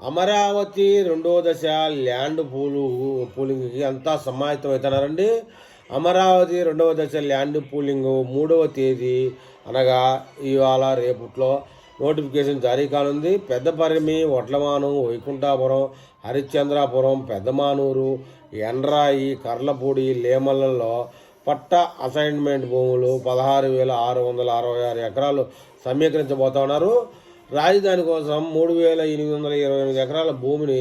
అమరావతి రెండో దశ ల్యాండ్ పూలు పూలింగ్కి అంతా సమాహితం అవుతున్నారండి. అమరావతి రెండవ దశ ల్యాండ్ పూలింగ్ మూడవ తేదీ అనగా ఇవాళ రేపట్లో నోటిఫికేషన్ జారీ కానుంది. పెద్దపరిమి వడ్లమాను వైకుంఠాపురం హరిశ్చంద్రాపురం పెద్దమానూరు ఎండ్రాయి కర్లపూడి లేమలలో పట్ట అసైన్మెంట్ భూములు పదహారు వేల ఆరు వందల అరవై ఆరు ఎకరాలు సమీకరించబోతున్నారు రాజధాని కోసం మూడు వేల ఎనిమిది వందల ఇరవై ఎనిమిది ఎకరాల భూమిని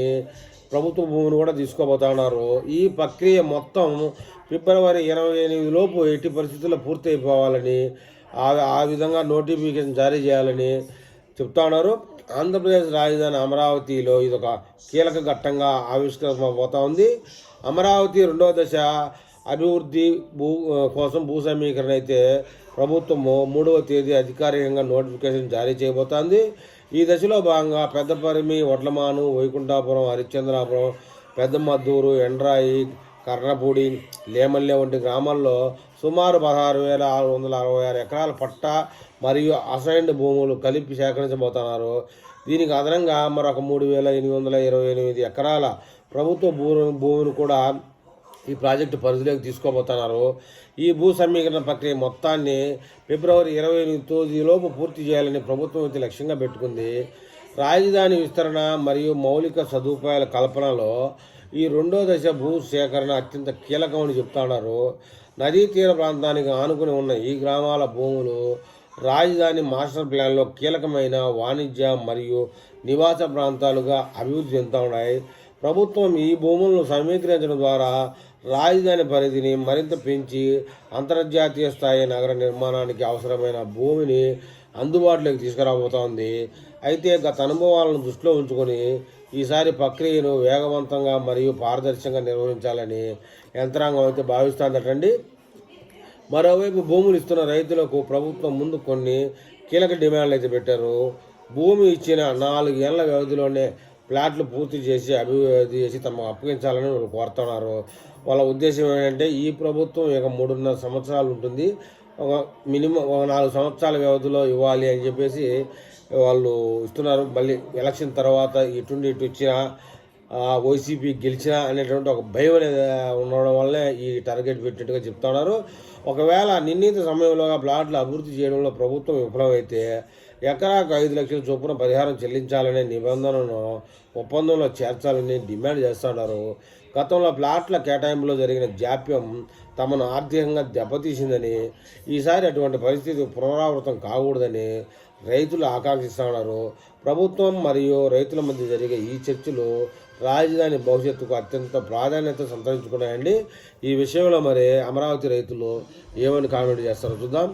ప్రభుత్వ భూమిని కూడా తీసుకోబోతున్నారు ఈ ప్రక్రియ మొత్తం ఫిబ్రవరి ఇరవై ఎనిమిది లోపు ఎట్టి పరిస్థితుల్లో పూర్తి అయిపోవాలని ఆ ఆ విధంగా నోటిఫికేషన్ జారీ చేయాలని చెప్తా ఉన్నారు. ఆంధ్రప్రదేశ్ రాజధాని అమరావతిలో ఇది ఒక కీలక ఘట్టంగా ఆవిష్కరించబోతా ఉంది. అమరావతి రెండవ దశ అభివృద్ధి భూ కోసం భూ సమీకరణ అయితే ప్రభుత్వము మూడవ తేదీ అధికారికంగా నోటిఫికేషన్ జారీ చేయబోతోంది. ఈ దశలో భాగంగా పెద్దపరిమి వడ్లమాను వైకుంఠాపురం హరిశ్చంద్రాపురం పెద్దమద్దూరు ఎండ్రాయి కర్ణపూడి లేమల్లె వంటి గ్రామాల్లో సుమారు పదహారు వేల ఆరు వందల అరవై ఆరు ఎకరాల పట్ట మరియు అసైన్డ్ భూములు కలిపి సేకరించబోతున్నారు. దీనికి అదనంగా మరొక మూడు వేల ఎనిమిది వందల ఇరవై ఎనిమిది ఎకరాల ప్రభుత్వ భూ భూమిని కూడా ఈ ప్రాజెక్టు పరిధిలోకి తీసుకోబోతున్నారు. ఈ భూ సమీకరణ ప్రక్రియ మొత్తాన్ని ఫిబ్రవరి ఇరవై ఎనిమిది తొమ్మిదిలోపు పూర్తి చేయాలని ప్రభుత్వం అయితే లక్ష్యంగా పెట్టుకుంది. రాజధాని విస్తరణ మరియు మౌలిక సదుపాయాల కల్పనలో ఈ రెండో దశ భూ సేకరణ అత్యంత కీలకమని చెప్తున్నారు నదీ తీర ప్రాంతానికి ఆనుకుని ఉన్న ఈ గ్రామాల భూములు రాజధాని మాస్టర్ ప్లాన్లో కీలకమైన వాణిజ్య మరియు నివాస ప్రాంతాలుగా అభివృద్ధి చెందుతూ ఉన్నాయి. ప్రభుత్వం ఈ భూములను సమీకరించడం ద్వారా రాజధాని పరిధిని మరింత పెంచి అంతర్జాతీయ స్థాయి నగర నిర్మాణానికి అవసరమైన భూమిని అందుబాటులోకి తీసుకురాబోతోంది. అయితే గత అనుభవాలను దృష్టిలో ఉంచుకొని ఈసారి ప్రక్రియను వేగవంతంగా మరియు పారదర్శకంగా నిర్వహించాలని యంత్రాంగం అయితే భావిస్తుందటండి. మరోవైపు భూములు ఇస్తున్న రైతులకు ప్రభుత్వం ముందు కొన్ని కీలక డిమాండ్లు అయితే పెట్టారు. భూమి ఇచ్చిన నాలుగేళ్ళ వ్యవధిలోనే ప్లాట్లు పూర్తి చేసి అభివృద్ధి చేసి తమకు అప్పగించాలని వాళ్ళు కోరుతున్నారు. వాళ్ళ ఉద్దేశం ఏంటంటే ఈ ప్రభుత్వం ఇక మూడున్నర సంవత్సరాలు ఉంటుంది. ఒక మినిమం ఒక నాలుగు సంవత్సరాల వ్యవధిలో ఇవ్వాలి అని చెప్పేసి వాళ్ళు ఇస్తున్నారు. మళ్ళీ ఎలక్షన్ తర్వాత ఇటుండి ఇటు వచ్చినా వైసీపీ గెలిచినా అనేటువంటి ఒక భయం అనేది ఉండడం వల్లే ఈ టార్గెట్ పెట్టినట్టుగా చెప్తున్నారు ఒకవేళ నిర్ణీత సమయంలోగా ప్లాట్లు అభివృద్ధి చేయడంలో ప్రభుత్వం విఫలమైతే ఎకరాకు ఐదు లక్షల చొప్పున పరిహారం చెల్లించాలనే నిబంధనను ఒప్పందంలో చేర్చాలని డిమాండ్ చేస్తున్నారు గతంలో ప్లాట్ల కేటాయింపులో జరిగిన జాప్యం తమను ఆర్థికంగా దెబ్బతీసిందని ఈసారి అటువంటి పరిస్థితి పునరావృతం కాకూడదని రైతులు ఆకాంక్షిస్తున్నారు ప్రభుత్వం మరియు రైతుల మధ్య జరిగే ఈ చర్చలు రాజధాని భవిష్యత్తుకు అత్యంత ప్రాధాన్యత సంతరించుకున్నాయండి. ఈ విషయంలో మరి అమరావతి రైతులు ఏమని కామెంట్ చేస్తారో చూద్దాం.